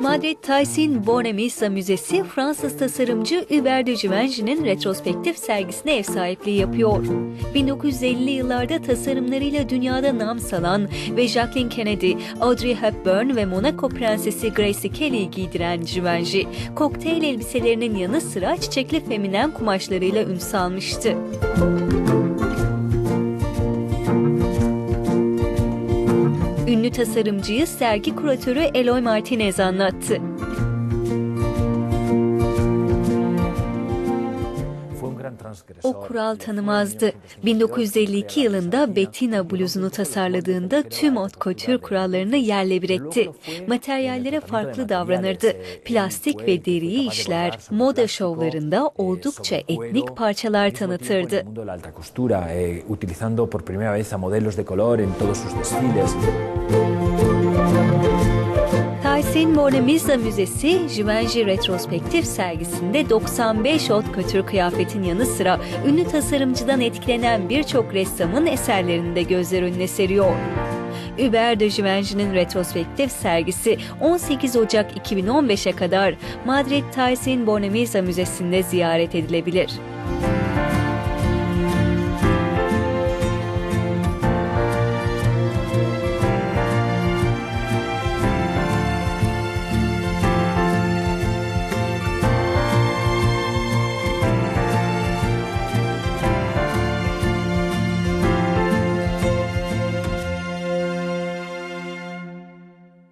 Madrid Thyssen Bornemisza Müzesi Fransız tasarımcı Hubert de Givenchy'nin retrospektif sergisine ev sahipliği yapıyor. 1950'li yıllarda tasarımlarıyla dünyada nam salan ve Jacqueline Kennedy, Audrey Hepburn ve Monaco Prensesi Grace Kelly'yi giydiren Givenchy, kokteyl elbiselerinin yanı sıra çiçekli feminen kumaşlarıyla ün salmıştı. Ünlü tasarımcıyı sergi kuratörü Eloy Martinez anlattı. O kural tanımazdı. 1952 yılında Bettina bluzunu tasarladığında tüm haute couture kurallarını yerle bir etti. Materyallere farklı davranırdı. Plastik ve deriyi işler, moda şovlarında oldukça etnik parçalar tanıtırdı. eh, utilizando por primera vez a modelos de color en todos sus desfiles. Thyssen Bornemisza Müzesi, Givenchy Retrospektif sergisinde 95 haute couture kıyafetin yanı sıra ünlü tasarımcıdan etkilenen birçok ressamın eserlerini de gözler önüne seriyor. Hubert de Givenchy'nin retrospektif sergisi 18 Ocak 2015'e kadar Madrid Thyssen Bornemisza Müzesi'nde ziyaret edilebilir.